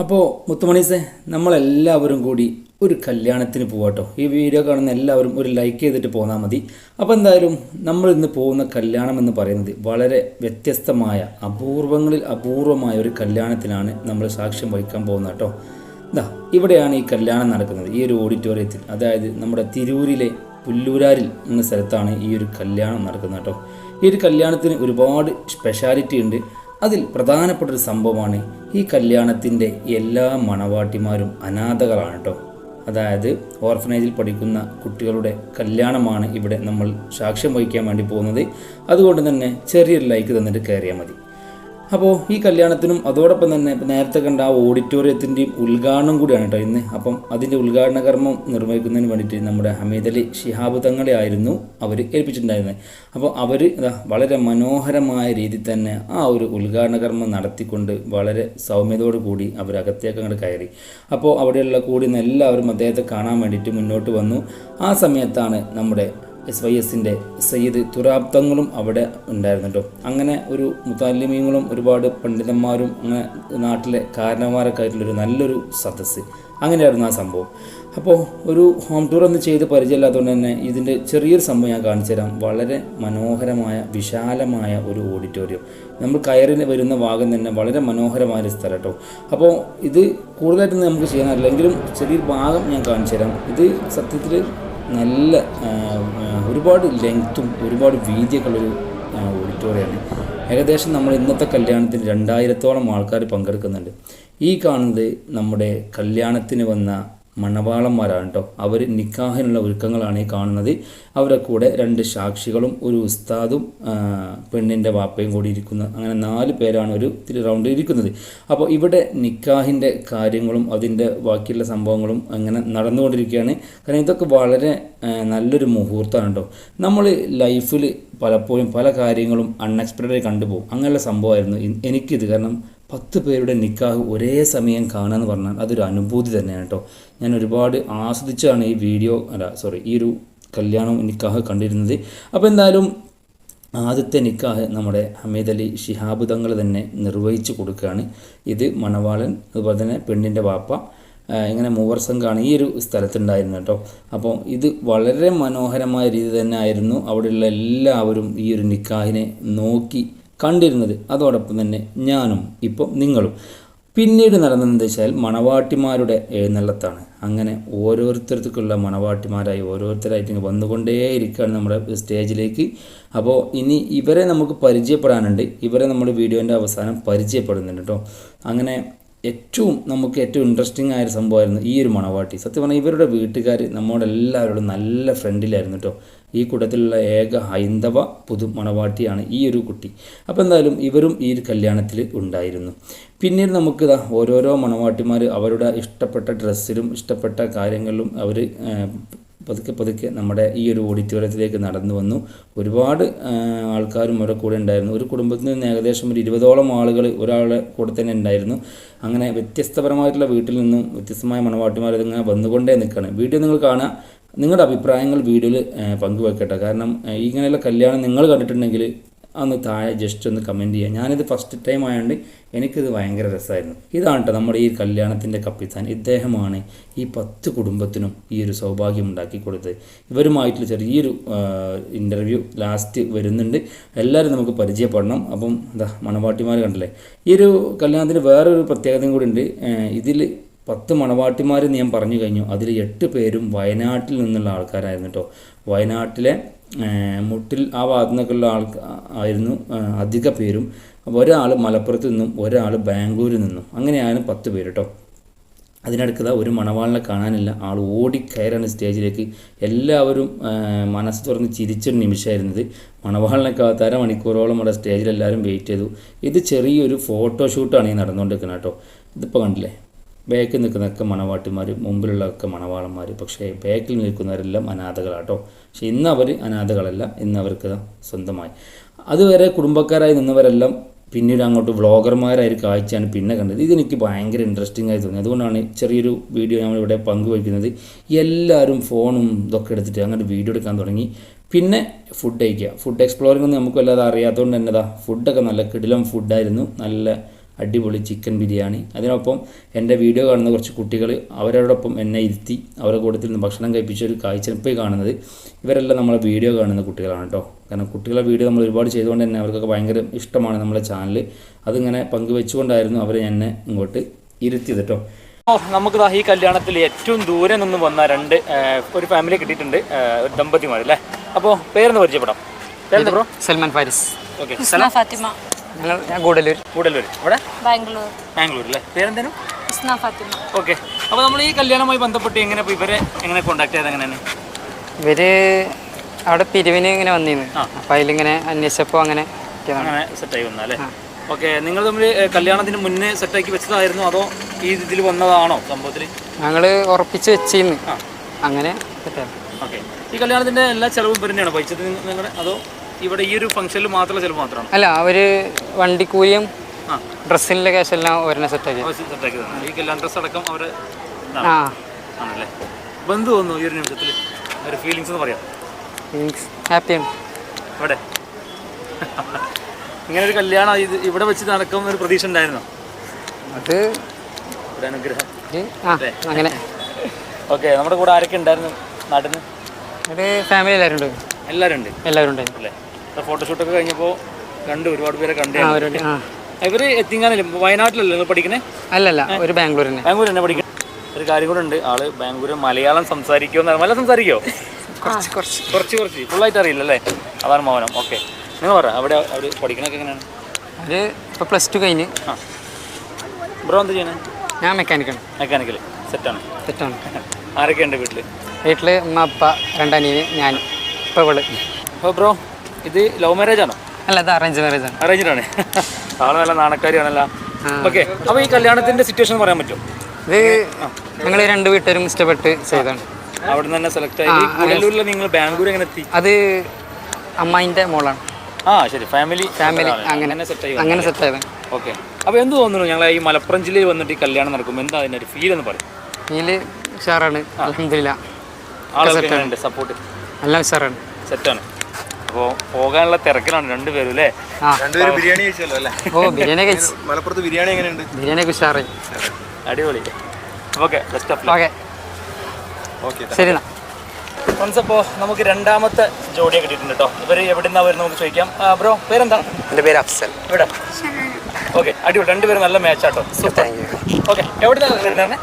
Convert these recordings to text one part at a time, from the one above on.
അപ്പോൾ മുത്തുമണീസെ നമ്മളെല്ലാവരും കൂടി ഒരു കല്യാണത്തിന് പോവാട്ടോ. ഈ വീഡിയോ കാണുന്ന എല്ലാവരും ഒരു ലൈക്ക് ചെയ്തിട്ട് പോന്നാൽ മതി. അപ്പോൾ എന്തായാലും നമ്മൾ ഇന്ന് പോകുന്ന കല്യാണം എന്ന് പറയുന്നത് വളരെ വ്യത്യസ്തമായ അപൂർവങ്ങളിൽ അപൂർവമായ ഒരു കല്യാണത്തിനാണ് നമ്മൾ സാക്ഷ്യം വഹിക്കാൻ പോകുന്നത് കേട്ടോ. ഇതാ ഇവിടെയാണ് ഈ കല്യാണം നടക്കുന്നത്. ഈ ഒരു ഓഡിറ്റോറിയത്തിൽ അതായത് നമ്മുടെ തിരൂരിലെ പുല്ലൂരാരിൽ എന്ന സ്ഥലത്താണ് ഈ ഒരു കല്യാണം നടക്കുന്നത് കേട്ടോ. ഈ ഒരു കല്യാണത്തിന് ഒരുപാട് സ്പെഷ്യാലിറ്റി ഉണ്ട്. അതിൽ പ്രധാനപ്പെട്ട ഒരു സംഭവമാണ് ഈ കല്യാണത്തിന്റെ എല്ലാ മണവാട്ടിമാരും അനാഥകളാണ് കേട്ടോ അതായത് ഓർഫനേജിൽ പഠിക്കുന്ന കുട്ടികളുടെ കല്യാണമാണ് ഇവിടെ നമ്മൾ സാക്ഷ്യം വഹിക്കാൻ വേണ്ടി പോകുന്നത്. അതുകൊണ്ട് തന്നെ ചെറിയൊരു ലൈക്ക് തന്നിട്ട് കയറിയാൽ മതി. അപ്പോൾ ഈ കല്യാണത്തിനും അതോടൊപ്പം തന്നെ നേരത്തെ കണ്ട ആ ഓഡിറ്റോറിയത്തിന്റെയും ഉദ്ഘാടനം കൂടിയാണ് കേട്ടോ ഇന്ന്. അപ്പം അതിന്റെ ഉദ്ഘാടന കർമ്മം നിർവഹിക്കുന്നതിന് വേണ്ടിയിട്ട് നമ്മുടെ ഹമീദ് അലി ഷിഹാബ് തങ്ങളെ ആയിരുന്നു അവർ ഏൽപ്പിച്ചിട്ടുണ്ടായിരുന്നത് അപ്പോൾ അവർ വളരെ മനോഹരമായ രീതിയിൽ തന്നെ ആ ഒരു ഉദ്ഘാടന കർമ്മം നടത്തിക്കൊണ്ട് വളരെ സൗമ്യതയോടു കൂടി അവർ അകത്തേക്ക് അങ്ങോട്ട് കയറി. അപ്പോൾ അവിടെയുള്ള കൂടി നിന്ന് എല്ലാവരും അദ്ദേഹത്തെ കാണാൻ വേണ്ടിയിട്ട് മുന്നോട്ട് വന്നു. ആ സമയത്താണ് നമ്മുടെ എസ് വൈ എസിന്റെ സയ്യിദ് തുറാബ്ദങ്ങളും അവിടെ ഉണ്ടായിരുന്നു കേട്ടോ അങ്ങനെ ഒരു മുത്താലിമീങ്ങളും ഒരുപാട് പണ്ഡിതന്മാരും അങ്ങനെ നാട്ടിലെ കാരണന്മാരൊക്കെ ആയിട്ടുള്ളൊരു നല്ലൊരു സദസ്സ്. അങ്ങനെയായിരുന്നു ആ സംഭവം. അപ്പോൾ ഒരു ഹോം ടൂർ ഒന്ന് ചെയ്ത് പരിചയമില്ലാത്തതുകൊണ്ട് തന്നെ ഇതിന്റെ ചെറിയൊരു സംഭവം ഞാൻ കാണിച്ചു തരാം. വളരെ മനോഹരമായ വിശാലമായ ഒരു ഓഡിറ്റോറിയം. നമ്മൾ കയറി വരുന്ന ഭാഗം തന്നെ വളരെ മനോഹരമായ ഒരു സ്ഥലം കേട്ടോ. അപ്പോൾ ഇത് കൂടുതലായിട്ടൊന്നും നമുക്ക് ചെയ്യാൻ എങ്കിലും ചെറിയൊരു ഭാഗം ഞാൻ കാണിച്ചു തരാം. ഇത് സത്യത്തിൽ നല്ല ഒരുപാട് ലെങ്ത്തും ഒരുപാട് വീതിയൊക്കെയുള്ളൊരു ഓഡിറ്റോറിയമാണ് ഏകദേശം നമ്മൾ ഇന്നത്തെ കല്യാണത്തിന് രണ്ടായിരത്തോളം ആൾക്കാർ പങ്കെടുക്കുന്നുണ്ട്. ഈ കാണുന്നത് നമ്മുടെ കല്യാണത്തിന് വന്ന മണവാളന്മാരാണ് കേട്ടോ അവർ നിക്കാഹിനുള്ള ഒരുക്കങ്ങളാണ് ഈ കാണുന്നത്. അവരുടെ കൂടെ രണ്ട് സാക്ഷികളും ഒരു ഉസ്താദും പെണ്ണിന്റെ വാപ്പയും കൂടി ഇരിക്കുന്ന. അങ്ങനെ നാല് പേരാണ് ഒരു റൗണ്ടിൽ ഇരിക്കുന്നത്. അപ്പോൾ ഇവിടെ നിക്കാഹിന്റെ കാര്യങ്ങളും അതിന്റെ ബാക്കിയുള്ള സംഭവങ്ങളും അങ്ങനെ നടന്നുകൊണ്ടിരിക്കുകയാണ്. കാരണം ഇതൊക്കെ വളരെ നല്ലൊരു മുഹൂർത്തമാണ് കേട്ടോ നമ്മൾ ലൈഫിൽ പലപ്പോഴും പല കാര്യങ്ങളും അൺഎക്സ്പെക്റ്റഡായി കണ്ടുപോകും. അങ്ങനെയുള്ള സംഭവമായിരുന്നു എനിക്കിത്. കാരണം പത്ത് പേരുടെ നിക്കാഹ് ഒരേ സമയം കാണുക എന്ന് പറഞ്ഞാൽ അതൊരു അനുഭൂതി തന്നെയാണ് കേട്ടോ. ഞാൻ ഒരുപാട് ആസ്വദിച്ചാണ് ഈ വീഡിയോ അല്ല സോറി ഈ ഒരു കല്യാണം നിക്കാഹ് കണ്ടിരുന്നത്. അപ്പോൾ എന്തായാലും ആദ്യത്തെ നിക്കാഹ് നമ്മുടെ ഹമീദ് അലി ഷിഹാബ് തങ്ങൾ തന്നെ നിർവഹിച്ചു കൊടുക്കുകയാണ്. ഇത് മണവാളൻ അതുപോലെ തന്നെ പെണ്ണിന്റെ വാപ്പ ഇങ്ങനെ മൂവർ സംഘമാണ് ഈ ഒരു സ്ഥലത്തുണ്ടായിരുന്നു കേട്ടോ. അപ്പോൾ ഇത് വളരെ മനോഹരമായ രീതി തന്നെ ആയിരുന്നു. അവിടെയുള്ള എല്ലാവരും ഈ ഒരു നിക്കാഹിനെ നോക്കി കണ്ടിരുന്നത്. അതോടൊപ്പം തന്നെ ഞാനും ഇപ്പം നിങ്ങളും. പിന്നീട് നടന്നതെന്ന് വെച്ചാൽ മണവാട്ടിമാരുടെ എഴുന്നള്ളത്താണ്. അങ്ങനെ ഓരോരുത്തർക്കുള്ള മണവാട്ടിമാരായി ഓരോരുത്തരായിട്ട് വന്നുകൊണ്ടേയിരിക്കുകയാണ് നമ്മുടെ സ്റ്റേജിലേക്ക്. അപ്പോൾ ഇനി ഇവരെ നമുക്ക് പരിചയപ്പെടാനുണ്ട്. ഇവരെ നമ്മൾ വീഡിയോന്റെ അവസാനം പരിചയപ്പെടുന്നുണ്ട് കേട്ടോ. അങ്ങനെ ഏറ്റവും നമുക്ക് ഏറ്റവും ഇൻട്രസ്റ്റിംഗ് ആയൊരു സംഭവമായിരുന്നു ഈ ഒരു മണവാട്ടി. സത്യം പറഞ്ഞാൽ ഇവരുടെ വീട്ടുകാർ നമ്മളെല്ലാവരോടും നല്ല ഫ്രണ്ടിലായിരുന്നു കേട്ടോ. ഈ കൂട്ടത്തിലുള്ള ഏക ഹൈന്ദവ പുതു മണവാട്ടിയാണ് ഈ ഒരു കുട്ടി. അപ്പോൾ എന്തായാലും ഇവരും ഈ ഒരു കല്യാണത്തിൽ ഉണ്ടായിരുന്നു. പിന്നീട് നമുക്ക് ഓരോരോ മണവാട്ടിമാർ അവരുടെ ഇഷ്ടപ്പെട്ട ഡ്രസ്സിലും ഇഷ്ടപ്പെട്ട കാര്യങ്ങളിലും അവർ പതുക്കെ പതുക്കെ നമ്മുടെ ഈ ഒരു ഓഡിറ്റോറിയത്തിലേക്ക് നടന്നു വന്നു. ഒരുപാട് ആൾക്കാരും അവരുടെ കൂടെ ഉണ്ടായിരുന്നു. ഒരു കുടുംബത്തിൽ നിന്ന് ഏകദേശം ഒരു ഇരുപതോളം ആളുകൾ ഒരാളുടെ കൂടെ തന്നെ ഉണ്ടായിരുന്നു. അങ്ങനെ വ്യത്യസ്തപരമായിട്ടുള്ള വീട്ടിൽ നിന്നും വ്യത്യസ്തമായ മണവാട്ടിമാർ വന്നുകൊണ്ടേ നിൽക്കുകയാണ്. വീഡിയോ നിങ്ങൾ കാണുക. നിങ്ങളുടെ അഭിപ്രായങ്ങൾ വീഡിയോയിൽ പങ്കുവെക്കട്ടെ. കാരണം ഇങ്ങനെയുള്ള കല്യാണം നിങ്ങൾ കണ്ടിട്ടുണ്ടെങ്കിൽ അന്ന് താഴെ ജസ്റ്റ് ഒന്ന് കമന്റ് ചെയ്യുക ഞാനിത് ഫസ്റ്റ് ടൈം ആയതുകൊണ്ട് എനിക്കിത് ഭയങ്കര രസമായിരുന്നു ഇതാണ് കേട്ടോ നമ്മുടെ ഈ കല്യാണത്തിന്റെ കപ്പിത്താൻ. ഇദ്ദേഹമാണ് ഈ പത്ത് കുടുംബത്തിനും ഈ ഒരു സൗഭാഗ്യം ഉണ്ടാക്കി കൊടുത്തത്. ഇവരുമായിട്ടുള്ള ചെറിയൊരു ഇന്റർവ്യൂ ലാസ്റ്റ് വരുന്നുണ്ട്. എല്ലാവരും നമുക്ക് പരിചയപ്പെടണം. അപ്പം എന്താ മണവാട്ടിമാർ കണ്ടല്ലേ? ഈ ഒരു കല്യാണത്തിന് വേറൊരു പ്രത്യേകതയും കൂടി ഉണ്ട്. ഇതിൽ പത്ത് മണവാട്ടിമാർ ഞാൻ പറഞ്ഞു കഴിഞ്ഞു. അതിൽ എട്ട് പേരും വയനാട്ടിൽ നിന്നുള്ള ആൾക്കാരായിരുന്നു കേട്ടോ വയനാട്ടിലെ മുട്ടിൽ ആ ഭാഗത്തു നിന്നൊക്കെയുള്ള ആൾ ആയിരുന്നു അധിക പേരും. ഒരാൾ മലപ്പുറത്ത് നിന്നും ഒരാൾ ബാംഗ്ലൂരിൽ നിന്നും. അങ്ങനെയാണ് പത്ത് പേര് കേട്ടോ അതിനടുക്കത ഒരു മണവാളിനെ കാണാനില്ല. ആൾ ഓടിക്കയറാണ് സ്റ്റേജിലേക്ക്. എല്ലാവരും മനസ്സ് തുറന്ന് ചിരിച്ചൊരു നിമിഷമായിരുന്നത്. മണവാളിനെ കാത്തര മണിക്കൂറോളം അവിടെ സ്റ്റേജിൽ എല്ലാവരും വെയിറ്റ് ചെയ്തു. ഇത് ചെറിയൊരു ഫോട്ടോഷൂട്ടാണ് ഈ നടന്നുകൊണ്ടിരിക്കുന്നത് കേട്ടോ ഇതിപ്പോൾ കണ്ടില്ലേ? ബാക്കിൽ നിൽക്കുന്നതൊക്കെ മണവാട്ടിമാർ മുമ്പിലുള്ളതൊക്കെ മണവാളന്മാർ പക്ഷേ ബാക്കിൽ നിൽക്കുന്നവരെല്ലാം അനാഥകളാട്ടോ. പക്ഷേ ഇന്ന് അവർ അനാഥകളല്ല ഇന്ന് അവർക്ക് സ്വന്തമായി. അതുവരെ കുടുംബക്കാരായി നിന്നവരെല്ലാം പിന്നീട് അങ്ങോട്ട് വ്ളോഗർമാരായ ഒരു കാഴ്ചയാണ് പിന്നെ കണ്ടത്. ഇതെനിക്ക് ഭയങ്കര ഇൻട്രസ്റ്റിംഗ് ആയി തോന്നി. അതുകൊണ്ടാണ് ചെറിയൊരു വീഡിയോ നമ്മളിവിടെ പങ്കുവയ്ക്കുന്നത്. എല്ലാവരും ഫോണും ഇതൊക്കെ എടുത്തിട്ട് അങ്ങോട്ട് വീഡിയോ എടുക്കാൻ തുടങ്ങി. പിന്നെ ഫുഡ് കഴിക്കുക. ഫുഡ് എക്സ്പ്ലോറിംഗ് ഒന്നും നമുക്ക് വല്ലാതെ അറിയാത്തതുകൊണ്ട് തന്നെ ഫുഡൊക്കെ നല്ല കിടിലം ഫുഡായിരുന്നു നല്ല അടിപൊളി ചിക്കൻ ബിരിയാണി. അതിനൊപ്പം എന്റെ വീഡിയോ കാണുന്ന കുറച്ച് കുട്ടികൾ അവരോടൊപ്പം എന്നെ ഇരുത്തി അവരുടെ കൂട്ടത്തിൽ നിന്ന് ഭക്ഷണം കഴിപ്പിച്ച ഒരു കാഴ്ച ഇപ്പോൾ ഈ കാണുന്നത് ഇവരെല്ലാം നമ്മളെ വീഡിയോ കാണുന്ന കുട്ടികളാണ് കേട്ടോ. കാരണം കുട്ടികളെ വീഡിയോ നമ്മൾ ഒരുപാട് ചെയ്തുകൊണ്ട് തന്നെ അവർക്കൊക്കെ ഭയങ്കര ഇഷ്ടമാണ് നമ്മളെ ചാനൽ അതിങ്ങനെ പങ്കുവെച്ചുകൊണ്ടായിരുന്നു അവർ എന്നെ ഇങ്ങോട്ട് ഇരുത്തിയത് കേട്ടോ. ഓ നമുക്ക് ദാ ഈ കല്യാണത്തിൽ ഏറ്റവും ദൂരെ നിന്ന് വന്ന രണ്ട് ഒരു ഫാമിലി കിട്ടിയിട്ടുണ്ട് ഒരു ദമ്പതിമാർ അല്ലേ? അപ്പോൾ പേരൊന്ന് പരിചയപ്പെടാം. പേരെന്താ ബ്രോ? സൽമാൻ ഫാരിസ്. ഓക്കെ ഫാത്തിമ. ഞങ്ങൾ ഞാൻ ഗൂഡല്ലൂർ. കൂടല്ലൂർ ഇവിടെ ബാംഗ്ലൂർ. ബാംഗ്ലൂർ അല്ലേ? പേരെന്തേനും? ഇസ്ന ഫാത്തിമ. ഓക്കെ. അപ്പോൾ നമ്മൾ ഈ കല്യാണവുമായി ബന്ധപ്പെട്ട് എങ്ങനെ ഇവരെ എങ്ങനെ കോൺടാക്ട് ചെയ്ത് എങ്ങനെയാണ്? ഇവർ അവിടെ പിരിവിന് ഇങ്ങനെ വന്നിരുന്നു. അപ്പൊ അതിലിങ്ങനെ അന്വേഷിച്ചപ്പോൾ അങ്ങനെ കിട്ടിയതാണ്. അങ്ങനെ സെറ്റായി വന്നാൽ അല്ലേ? ഓക്കെ. നിങ്ങൾ തമ്മിൽ ഏഹ്, കല്യാണത്തിന് മുന്നേ സെറ്റാക്കി വെച്ചതായിരുന്നു? അതോ ഈ ഇതിൽ വന്നതാണോ സംഭവത്തിൽ ഞങ്ങൾ ഉറപ്പിച്ച് വെച്ചിരുന്നു. അങ്ങനെ. ഓക്കെ. ഈ കല്യാണത്തിന്റെ എല്ലാ ചിലവും ഇവരുടെയാണോ പൈസ നിങ്ങളുടെ അതോ ഇവിടെ ഈ ഒരു ഫംഗ്ഷനിൽ മാത്രമല്ല ചിലപ്പോൾ മാത്രമാണ്? അല്ല അവർ വണ്ടിക്കൂലിയും ഡ്രസ്സിന്റെ ക്യാഷ് എല്ലാം ഒരെണ്ണം സെറ്റാക്കി ആക്കി. സെറ്റാക്കി ആക്കി ഈ കല്യാണ ഡ്രസ് അടക്കം അവർ ആണല്ലേ? ബന്ധു വന്നു ഈ ഒരു നിമിഷത്തിൽ ഒരു ഫീലിങ്സ് എന്ന് പറയാം. ഫീലിങ്സ് ഹാപ്പിയാണ് ഇവിടെ ഇങ്ങനെ ഒരു കല്യാണം ഇത് ഇവിടെ വെച്ച് നടക്കും ഒരു പ്രതീക്ഷ ഉണ്ടായിരുന്നോ? അത് ഒരു അനുഗ്രഹം. അങ്ങനെ. ഓക്കെ നമ്മുടെ കൂടെ ആരൊക്കെ ഉണ്ടായിരുന്നു നാട്ടിൽ നിന്ന് ഫാമിലി എല്ലാവരും ഉണ്ട് എല്ലാവരും ഉണ്ട് എല്ലാവരും ഉണ്ടായിരുന്നു അല്ലേ? ഫോട്ടോഷൂട്ടൊക്കെ കഴിഞ്ഞപ്പോൾ കണ്ടു ഒരുപാട് പേരെ കണ്ടു ഇവർ എത്തിങ്ങാനല്ലേ? വയനാട്ടിലല്ലേ പഠിക്കണേ? അല്ലല്ല ഒരു ബാംഗ്ലൂർ തന്നെ ബാംഗ്ലൂർ തന്നെ പഠിക്കണം? ഒരു കാര്യം കൂടെ ഉണ്ട്. ആൾ ബാംഗ്ലൂർ മലയാളം സംസാരിക്കുമോ മലയാളം സംസാരിക്കോ കുറച്ച് കുറച്ച്. കുറച്ച് കുറച്ച്. ഫുള്ളായിട്ട് അറിയില്ല അല്ലേ അതാണ് മൗനം. ഓക്കെ. നിങ്ങൾ പറ അവിടെ അവർ പഠിക്കണൊക്കെ എങ്ങനെയാണ്? അവർ ഇപ്പോൾ പ്ലസ് ടു കഴിഞ്ഞ്. ആ. ബ്രോ എന്താ ചെയ്യണേ? ഞാൻ മെക്കാനിക്കാണ് മെക്കാനിക്കൽ സെറ്റാണ് സെറ്റാണ് ആരൊക്കെ ഉണ്ട് വീട്ടിൽ വീട്ടിൽ ഉമ്മ അപ്പ രണ്ടനിയന് ഞാൻ ഇപ്പോൾ ഇവൾ. അപ്പോൾ ബ്രോ? ഇത് ലവ് മാരേജ് ആണോ? അല്ല ഇത് അറേഞ്ച് മാരേജ് ആണ്. അറേഞ്ച്ഡ് ആണ്. ആൾ നല്ല നാണക്കാരിയാണല്ലോ. ഓക്കെ അപ്പോൾ ഈ കല്യാണത്തിന്റെ സിറ്റുവേഷൻ പറയാൻ പറ്റുമോ? ഇത് ഞങ്ങൾ രണ്ട് വീട്ടുകാരും ഇഷ്ടപ്പെട്ട് ചെയ്തതാണ്. അവിടെ നിന്ന് തന്നെ സെലക്ട് ആയി. ഈ കുടലൂരിൽ നിങ്ങൾ ബാംഗ്ലൂർ എങ്ങനെ എത്തി? അത് അമ്മായിന്റെ മോളാണ്. ആ ശരി. ഫാമിലി ഫാമിലി അങ്ങനെ. സെറ്റ് ആയി അങ്ങനെ സെറ്റ് ആയത് ഓക്കെ അപ്പോൾ എന്ത് തോന്നുന്നു? ഞങ്ങൾ ഈ മലപ്പുറം ജില്ലയിൽ വന്നിട്ട് ഈ കല്യാണം നടക്കും എന്താ അതിന്റെ ഒരു ഫീൽ എന്ന് പറയും? ഫീൽ ഉഷാറാണ്. അലഹമില്ല സെറ്റ് ആണ്. സപ്പോർട്ട് നല്ല ഉഷാറാണ്. സെറ്റാണ് അപ്പോൾ പോകാനുള്ള തിരക്കിലാണ് രണ്ടുപേരും അല്ലേ? രണ്ടുപേരും ബിരിയാണി കഴിച്ചല്ലോ അല്ലേ? ഓ ബിരിയാണി കഴിച്ച് മലപ്പുറത്ത് ബിരിയാണി എങ്ങനെയുണ്ട്? ബിരിയാണി ഒക്കെ അടിപൊളി. Okay best of okay. Okay ശരി ഫ്രണ്ട്സ് അപ്പോൾ നമുക്ക് രണ്ടാമത്തെ ജോഡിയെ കിട്ടിയിട്ടുണ്ട്? കേട്ടോ ഇവർ എവിടെ നിന്നാണ് വരുന്നത് നമുക്ക് ചോദിക്കാം. ബ്രോ പേരെന്താ? എന്റെ പേര് അഫ്സൽ. ഇവിടെ. ഓക്കെ അടിപൊളി. രണ്ടുപേരും നല്ല മാച്ചാട്ടോ ഓക്കെ എവിടെ നിന്നാണ് വരുന്നത്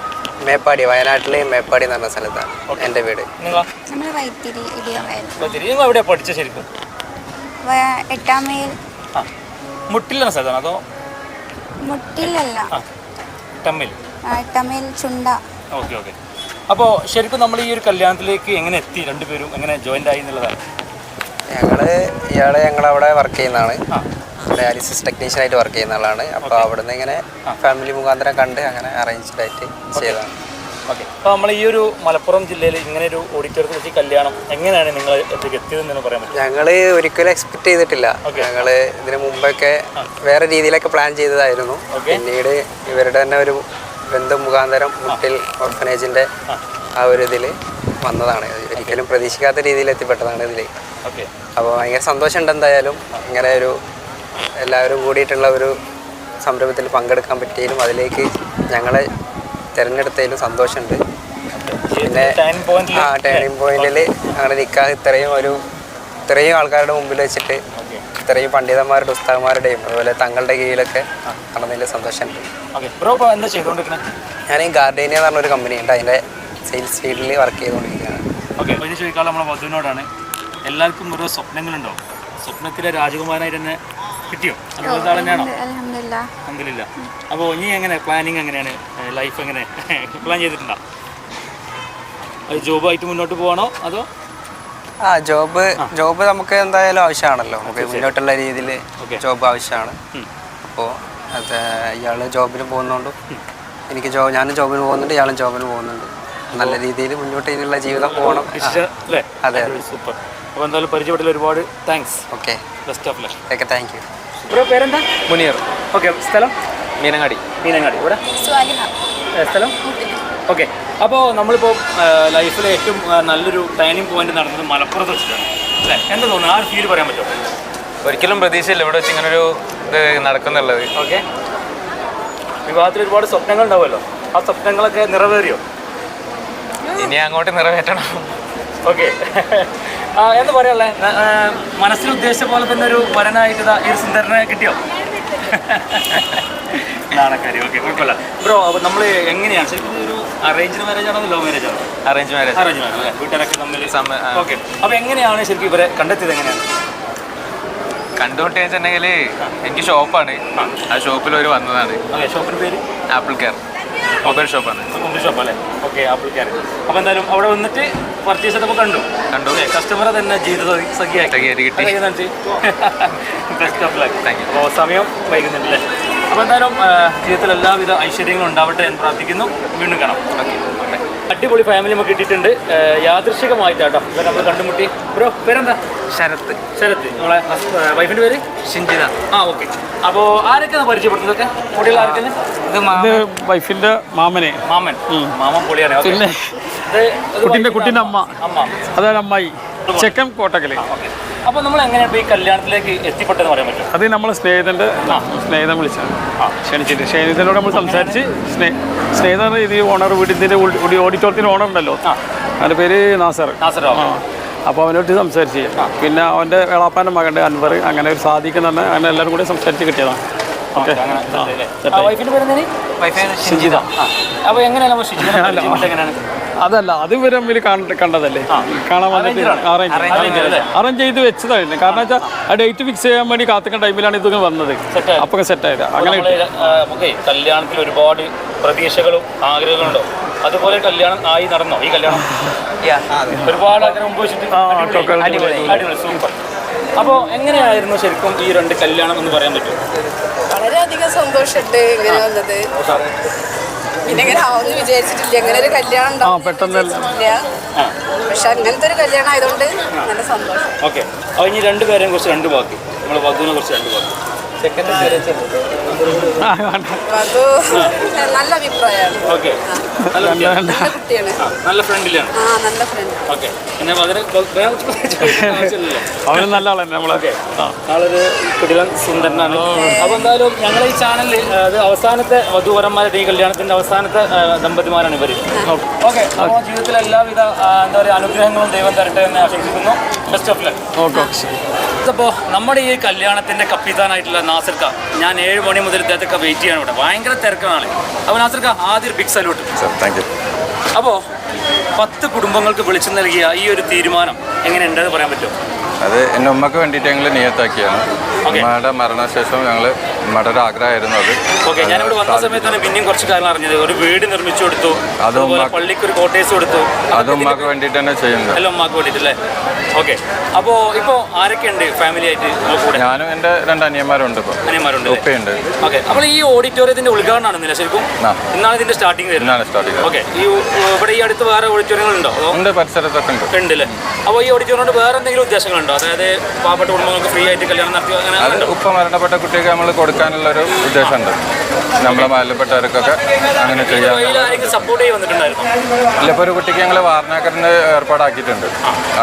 മേപ്പാടി വയനാട്ടിലെ മേപ്പാടി എന്ന് പറഞ്ഞ സ്ഥലത്താണ് എന്റെ വീട്. അപ്പോ നമ്മൾ വൈത്തിരി ഇടിയവയൽ ബത്തേരി. നിങ്ങൾ എവിടെയാണ് പഠിച്ചത് ശരിക്കും? എട്ടാം മൈൽ. ആ. മുട്ടിലാണ് സ്ഥലത്താണ് അതോ? മുട്ടിലല്ല. ആ. തമ്മിൽ എട്ടാം മൈൽ ചുണ്ട. Okay okay. അപ്പോൾ ശരിക്കും നമ്മൾ ഈ ഒരു കല്യാണത്തിലേക്ക് എങ്ങനെ എത്തി? രണ്ടുപേരും എങ്ങനെ ജോയിന്റ് ആയി എന്നുള്ളതാണ്. ഞങ്ങൾ ഇയാൾ ഞങ്ങളവിടെ വർക്ക് ചെയ്യുന്നതാണ്. ഡയാലിസിസ് ടെക്നീഷ്യൻ ആയിട്ട് വർക്ക് ചെയ്യുന്ന ആളാണ്. അപ്പോൾ അവിടുന്ന് ഇങ്ങനെ ഫാമിലി മുഖാന്തരം കണ്ട് അങ്ങനെ അറേഞ്ച്ഡ് ആയിട്ട് ചെയ്തതാണ്. ഓക്കെ അപ്പോൾ നമ്മൾ ഈ ഒരു മലപ്പുറം ജില്ലയിൽ ഇങ്ങനെ ഒരു ഓഡിറ്റോറിയത്തിൽ വെച്ച് കല്യാണം എങ്ങനെയാണ് നിങ്ങൾ എത്തിയതെന്ന് പറയാൻ പറ്റും ഞങ്ങൾ ഒരിക്കലും എക്സ്പെക്ട് ചെയ്തിട്ടില്ല. ഞങ്ങൾ ഇതിനു മുമ്പൊക്കെ വേറെ രീതിയിലൊക്കെ പ്ലാൻ ചെയ്തതായിരുന്നു. പിന്നീട് ഇവരുടെ തന്നെ ഒരു ബന്ധു മുഖാന്തരം മുട്ടിൽ ഓർഫനേജിന്റെ ആ. ഒരു ഇതിൽ വന്നതാണ്. ഒരിക്കലും പ്രതീക്ഷിക്കാത്ത രീതിയിൽ എത്തിപ്പെട്ടതാണ് ഇതിൽ ഓക്കെ അപ്പോൾ ഭയങ്കര സന്തോഷമുണ്ട് എന്തായാലും. ഇങ്ങനെ ഒരു എല്ലാവരും കൂടിയിട്ടുള്ള ഒരു സംരംഭത്തിൽ പങ്കെടുക്കാൻ പറ്റിയതിലും അതിലേക്ക് ഞങ്ങളെ തിരഞ്ഞെടുത്തതിലും സന്തോഷമുണ്ട്. പിന്നെ ആ ടേണിംഗ് പോയിന്റിൽ ഞങ്ങളുടെ നിക്കാഹ് ഇത്രയും ഒരു ഇത്രയും ആൾക്കാരുടെ മുമ്പിൽ വെച്ചിട്ട് ഇത്രയും പണ്ഡിതന്മാരുടെ ഉസ്താവന്മാരുടെയും അതുപോലെ തങ്ങളുടെ കീഴിലൊക്കെ നടന്നതിൽ സന്തോഷമുണ്ട്. ഞാൻ ഈ ഗാർഡേനിയ എന്ന് പറഞ്ഞൊരു കമ്പനി ഉണ്ട്. അതിന്റെ സെയിൽസ് ഫീൽഡിൽ വർക്ക് ചെയ്തുകൊണ്ടിരിക്കുകയാണ് ചോദിക്കാനുള്ള വധുവിനോടാണ്. എല്ലാവർക്കും ഓരോ സ്വപ്നങ്ങളുണ്ടോ സ്വപ്നത്തിലെ രാജകുമാരായിട്ട് തന്നെ കിട്ടിയോ? അതുപോലത്തെ ആൾ തന്നെയാണോ? അങ്കിലില്ല അപ്പോൾ ഇനി എങ്ങനെ പ്ലാനിങ് എങ്ങനെയാണ്? ലൈഫ് എങ്ങനെ? പ്ലാൻ ചെയ്തിട്ടുണ്ടോ? അത് ജോബായിട്ട് മുന്നോട്ട് പോകണോ അതോ? ആ ജോബ് ജോബ് നമുക്ക് എന്തായാലും ആവശ്യമാണല്ലോ. നമുക്ക് മുന്നോട്ടുള്ള രീതിയിൽ ജോബ് ആവശ്യമാണ്. അപ്പോൾ അത് ഇയാൾ ജോബിന് പോകുന്നതുകൊണ്ടും എനിക്ക് ജോ ഞാനും ജോബിന് പോകുന്നുണ്ട് ഇയാളും ജോബിന് പോകുന്നുണ്ട്. നല്ല രീതിയിൽ മുന്നോട്ട് ഇതിനുള്ള ജീവിതം പോകണം അതെ. സൂപ്പർ അപ്പോൾ എന്തായാലും പരിചയപ്പെട്ടില്ല ഒരുപാട് thanks okay best of luck okay thank you bro പേരെന്താ? മുനീർ. ഓക്കെ സ്ഥലം? മീനങ്ങാടി. മീനങ്ങാടി. ഇവിടെ സ്ഥലം? ഓക്കെ അപ്പോൾ നമ്മളിപ്പോൾ ലൈഫിലെ ഏറ്റവും നല്ലൊരു ടൈനിങ് പോയിന്റ് നടന്നത് മലപ്പുറത്ത് വെച്ചിട്ടാണ്. അല്ലേ? എന്താ തോന്നുന്നു? ആ ഫീൽ പറയാൻ പറ്റുമോ? ഒരിക്കലും പ്രതീക്ഷയില്ല. ഇവിടെ വെച്ച് ഇങ്ങനെ ഒരു ഇത് നടക്കുന്നുള്ളത്. ഓക്കെ വിവാഹത്തിൽ ഒരുപാട് സ്വപ്നങ്ങൾ ഉണ്ടാവുമല്ലോ. ആ സ്വപ്നങ്ങളൊക്കെ നിറവേറിയോ? ഇനി അങ്ങോട്ട് നിറവേറ്റണം. ഓക്കെ എന്ന് പറയാനുള്ളേ മനസ്സിൽ ഉദ്ദേശിച്ച പോലെ തന്നെ ഒരു വരനായിട്ട് ഈ ഒരു സുന്ദരനെ കിട്ടിയോ? നാണക്കാരി ഓക്കെ കുഴപ്പമില്ല. ബ്രോ അപ്പോൾ നമ്മൾ എങ്ങനെയാണ്? ശരിക്കും ഒരു അറേഞ്ച്ഡ് മാരേജ് ആണോ ലവ് മാരേജ് ആണോ? അറേഞ്ച് മാരേജ് അറേഞ്ച് മാരേജ് വീട്ടുകാരൊക്കെ തമ്മിൽ ഓക്കെ. അപ്പോൾ എങ്ങനെയാണ് ശരിക്കും ഇവരെ കണ്ടെത്തിയത് എങ്ങനെയാണ്? കണ്ടുമുട്ടി വെച്ചിട്ടുണ്ടെങ്കിൽ എനിക്ക് ഷോപ്പാണ്. ആ. ഷോപ്പിൽ ഒരു വന്നതാണ്. ഓക്കെ ഷോപ്പിന്റെ പേര്? ആപ്പിൾ കെയർ മൊബൈൽ ഷോപ്പാണ്. മൊബൈൽ ഷോപ്പ് അല്ലേ? ഓക്കെ ആപ്പിൾ കെയർ അപ്പോൾ എന്തായാലും അവിടെ വന്നിട്ട് പർച്ചേസ് ചെയ്തപ്പോൾ കണ്ടു. കണ്ടു. കസ്റ്റമറെ തന്നെ ജീവിത സഖിയായിട്ട് കിട്ടി. Best of luck. അപ്പോൾ സമയം വൈകുന്നുണ്ടല്ലേ? അപ്പോൾ എന്തായാലും ജീവിതത്തിൽ എല്ലാവിധ ഐശ്വര്യങ്ങളും ഉണ്ടാവട്ടെ എന്ന് പ്രാർത്ഥിക്കുന്നു. വീണ്ടും കാണാം. ഓക്കെ. അടിപൊളി ഫാമിലി നമുക്ക് കിട്ടിയിട്ടുണ്ട്. യാദൃശികമായിട്ടാട്ടോ. ഇതൊക്കെ നമ്മൾ കണ്ടുമുട്ടി. ബ്രോ പേരെന്താ? ശരത്ത് ശരത്ത് നമ്മളെ വൈഫിന്റെ പേര്? ഷിഞ്ചിത. ആ ഓക്കെ അപ്പോൾ ആരൊക്കെയാണ് പരിചയപ്പെടുന്നതൊക്കെ കുട്ടികൾ ആരൊക്കെയാണ്? ഇത് ഇത് വൈഫിന്റെ മാമനെ. മാമൻ. മാമൻ പൊളിയാണ്. പിന്നെ കുട്ടിന്റെ കുട്ടിന്റെ അമ്മ. അതായത് അതാണ് അമ്മായി. ചെക്കൻ കോട്ടക്കൽ. അപ്പൊ നമ്മൾ എങ്ങനെയാണ് ഈ കല്യാണത്തിലേക്ക് എത്തിപ്പെട്ടെന്ന് പറയാൻ പറ്റും? അത് നമ്മളെ സ്നേഹിതന്റെ സ്നേഹിതൻ വിളിച്ചാണ്. ക്ഷണിച്ചിട്ട്. സ്നേഹിതനോട് നമ്മൾ സംസാരിച്ച് സ്നേഹ സ്നേഹിതൻ ഇത് ഓണർ വീടിന്റെ ഓഡിറ്റോറിയത്തിന്റെ ഓണർ ഉണ്ടല്ലോ. അവന്റെ പേര് നാസർ. അപ്പൊ അവനോട്ട് അപ്പോൾ അവനോട് സംസാരിച്ച് പിന്നെ അവന്റെ വേളാപ്പാന്റെ മകന്റെ അൻവർ അങ്ങനെ ഒരു സാധിക്കുന്ന അങ്ങനെ എല്ലാവരും കൂടി സംസാരിച്ച് കിട്ടിയതാണ്. ഓക്കെ. പേര് എന്താണ് ഷിജിത. അപ്പോൾ എങ്ങനെയാണ്? അതല്ല അത് ഇവർ തമ്മിൽ കണ്ട- കണ്ടതല്ലേ? കാണാൻ വന്നിട്ട്. അറേഞ്ച് ചെയ്ത് വെച്ചതായിരുന്നു. കാരണം വെച്ചാൽ ആ ഡേറ്റ് ഫിക്സ് ചെയ്യാൻ വേണ്ടി കാത്തിക്കുന്ന ടൈമിലാണ് ഇതൊക്കെ വന്നത്. അപ്പൊ സെറ്റ് ആയത്. അങ്ങനെ നമുക്ക് കല്യാണത്തിൽ ഒരുപാട് പ്രതീക്ഷകളും ആഗ്രഹങ്ങളുണ്ടോ? അതുപോലെ കല്യാണം ആയി നടന്നോ? ഈ കല്യാണം? ഒരുപാട് ആഗ്രഹം സൂപ്പർ അപ്പോൾ എങ്ങനെയായിരുന്നു ശരിക്കും ഈ രണ്ട് കല്യാണം എന്ന് പറയാൻ പറ്റും? വളരെയധികം സന്തോഷമുണ്ട് ഇങ്ങനെ വന്നത്. ആവുമെന്ന് വിചാരിച്ചിട്ടില്ല. ഒരു കല്യാണം പെട്ടെന്ന് പക്ഷെ അങ്ങനത്തെ ഒരു കല്യാണം ആയതുകൊണ്ട് നല്ല സന്തോഷം. ഓക്കെ. അപ്പോൾ ഇനി രണ്ടുപേരെയും കുറിച്ച് രണ്ട് വാക്ക്. നമ്മൾ വധുവിനെ കുറിച്ച് രണ്ട് വാക്ക്. അപ്പൊ അത് നല്ല അഭിപ്രായമാണ്. ഓക്കെ. നല്ല കുട്ടിയാണ്. നല്ല കുട്ടിയാണ്. നല്ല ഫ്രണ്ടിലാണ്. ആ നല്ല ഫ്രണ്ട്. ഓക്കെ. പിന്നെ വളരെ അവനും നല്ല ആളന്നെ നമ്മളൊക്കെ ആളൊരു കുടിലൻ സുന്ദരനാണ്. അപ്പോൾ എന്തായാലും ഞങ്ങൾ ഈ ചാനലിൽ അത് അവസാനത്തെ വധുവരന്മാരുടെ ഈ കല്യാണത്തിന്റെ അവസാനത്തെ ദമ്പതിമാരാണ് ഇവർ ഓക്കെ. അപ്പോൾ ജീവിതത്തിൽ എല്ലാവിധ എന്താ പറയുക അനുഗ്രഹങ്ങളും ദൈവം തരട്ടെ എന്ന് ആശംസിക്കുന്നു. Best of luck okay okay ശരി അപ്പോൾ നമ്മുടെ ഈ കല്യാണത്തിന്റെ കപ്പിത്താനായിട്ടുള്ള നാസിർക്ക ഞാൻ ഏഴ് മണി മുതൽ ഇദ്ദേഹത്തൊക്കെ വെയിറ്റ് ചെയ്യാണ് ഇവിടെ. ഭയങ്കര തിരക്കാണ്. അപ്പോൾ നാസിർക്ക ആദ്യം ഒരു ബിഗ് സല്യൂട്ട് താങ്ക് യു അപ്പോൾ പത്ത് കുടുംബങ്ങൾക്ക് വിളിച്ചു നൽകിയ ഈ ഒരു തീരുമാനം എങ്ങനെ ഉണ്ടെന്ന് പറയാൻ പറ്റുമോ? അത് എന്റെ ഉമ്മക്ക് വേണ്ടിയിട്ട് ഞങ്ങൾ നിയത്താക്കിയാണ്. ഉമ്മയുടെ മരണശേഷം ഞങ്ങൾ ഉമ്മയുടെ ഒരു ആഗ്രഹമായിരുന്നു അത്. ഓക്കെ ഞാനിവിടെ വന്ന സമയത്താണ് പിന്നെയും കുറച്ച് കാര്യങ്ങൾ അറിഞ്ഞത് ഒരു വീട് നിർമ്മിച്ചു കൊടുത്തു അത് അതുപോലെ പള്ളിക്ക് ഒരു കോട്ടേഴ്സ് കൊടുത്തു. അത് ഉമ്മക്ക് വേണ്ടിയിട്ട് തന്നെ ചെയ്യുന്നത്. എല്ലാം ഉമ്മാക്ക് വേണ്ടിയിട്ടല്ലേ ഓക്കെ അപ്പോൾ ഇപ്പോൾ ആരൊക്കെയുണ്ട് ഫാമിലി ആയിട്ട് കൂടെ? ഞാനും എന്റെ രണ്ട് അനിയന്മാരുണ്ട് ഇപ്പോൾ അനിയന്മാരുണ്ട് ഉപ്പയുണ്ട്. ഓക്കെ അപ്പോൾ ഈ ഓഡിറ്റോറിയത്തിന്റെ ഉദ്ഘാടനമാണ് ഇന്നലെ ശരിക്കും? ആ. ഇന്നാണ് ഇതിന്റെ സ്റ്റാർട്ടിങ് വരുന്നത്. ഇന്നാണ് ഓക്കെ ഈ ഇവിടെ ഈ അടുത്ത് വേറെ ഓഡിറ്റോറിയങ്ങൾ ഉണ്ടോ? അതോ ഉണ്ട് പരിസരത്തൊക്കെ ഉണ്ട്. ഉണ്ട് അല്ലേ? അപ്പോൾ ഈ ഓഡിറ്റോറിയം വേറെ എന്തെങ്കിലും ഉദ്ദേശങ്ങളുണ്ടോ? അതായത് പാവപ്പെട്ട കുടുംബങ്ങൾക്ക് ഫ്രീ ആയിട്ട് കല്യാണം നടത്തി അങ്ങനെ അത് ഉണ്ടോ ഉപ്പ മരണപ്പെട്ട നമ്മൾ കൊടുക്കാനുള്ളൊരു ഉദ്ദേശമുണ്ട്. നമ്മളെ മരണപ്പെട്ടവർക്കൊക്കെ അങ്ങനെ ചെയ്യാൻ ഇല്ല ഇപ്പോൾ ഒരു കുട്ടിക്ക് ഞങ്ങൾ വാർണാക്കറിന് ഏർപ്പാടാക്കിയിട്ടുണ്ട്.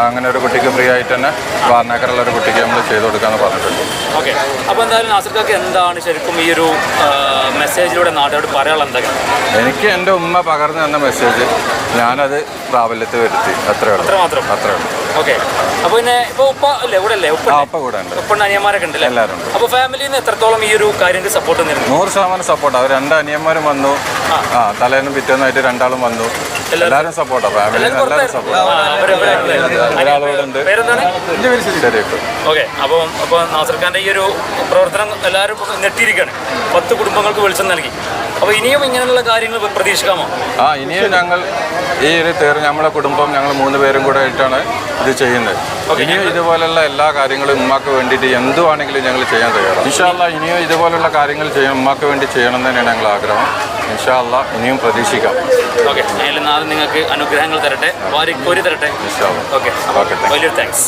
അങ്ങനെ ഒരു കുട്ടിക്ക് ഫ്രീ ആയിട്ട് തന്നെ വാർനാക്കറുള്ള ഒരു കുട്ടിക്ക് നമ്മൾ ചെയ്ത് കൊടുക്കാമെന്ന് പറഞ്ഞിട്ടുണ്ട്. ഓക്കെ അപ്പോൾ എന്തായാലും നാസിർക്കാക്ക് എന്താണ് ശരിക്കും ഈ ഒരു മെസ്സേജിലൂടെ നാട്ടുകാർ പറയാനുള്ള എന്തൊക്കെ? എനിക്ക് എന്റെ ഉമ്മ പകർന്നു തന്ന മെസ്സേജ് ഞാനത് പ്രാബല്യത്തിൽ വരുത്തി. അത്രേ ഉള്ളൂ. അത്ര മാത്രം അത്രേ ഉള്ളൂ. ഓക്കെ. അപ്പോൾ പിന്നെ ഇപ്പോൾ ഉപ്പ അല്ലേ? ഇവിടെ അല്ലേ ഉപ്പ ആ ഉപ്പ കൂടെ ഉണ്ട്. അനിയന്മാരൊക്കെ ഉണ്ട് എല്ലാവരും ഉണ്ട്. അപ്പോൾ ഫാമിലിയിൽ നിന്ന് എത്രത്തോളം ഈ ഒരു കാര്യത്തിൽ സപ്പോർട്ട് നൂറ് ശതമാനം സപ്പോർട്ട് അവർ രണ്ട് അനിയന്മാരും വന്നു. ആ. തലേന്നും പിറ്റേന്നായിട്ട് രണ്ടാളും വന്നു. എല്ലാവരും സപ്പോർട്ടാ ഫാമിലി എല്ലാവരും സപ്പോർട്ട് ഓക്കെ അപ്പോൾ അപ്പോൾ നാസർ ഖാന്റെ ഈ ഒരു പ്രവർത്തനം എല്ലാവരും നെട്ടിയിരിക്കുകയാണ് പത്ത് കുടുംബങ്ങൾക്ക് വെളിച്ചം നൽകി. അപ്പോൾ ഇനിയും ഇങ്ങനെയുള്ള കാര്യങ്ങൾ പ്രതീക്ഷിക്കാമോ? ആ ഇനിയും ഞങ്ങൾ ഈ ഒരു തേർ നമ്മളെ കുടുംബം ഞങ്ങൾ മൂന്ന് പേരും കൂടെ ആയിട്ടാണ് ഇത് ചെയ്യുന്നത്. ഇനിയും ഇതുപോലുള്ള എല്ലാ കാര്യങ്ങളും ഉമ്മാക്ക് വേണ്ടിയിട്ട് എന്തുവാണെങ്കിലും ഞങ്ങൾ ചെയ്യാൻ തയ്യാറാണ്. ഇൻഷാല്ല ഇനിയും ഇതുപോലുള്ള കാര്യങ്ങൾ ചെയ്യാൻ ഉമ്മാക്ക് വേണ്ടി ചെയ്യണം എന്ന് തന്നെയാണ് ഞങ്ങൾ ആഗ്രഹം. ഇൻഷാല്ല ഇനിയും പ്രതീക്ഷിക്കാം. ഓക്കെ. നാളെ നിങ്ങൾക്ക് അനുഗ്രഹങ്ങൾ തരട്ടെ. വാരി കോരി തരട്ടെ ഓക്കെ. വലിയൊരു താങ്ക്സ്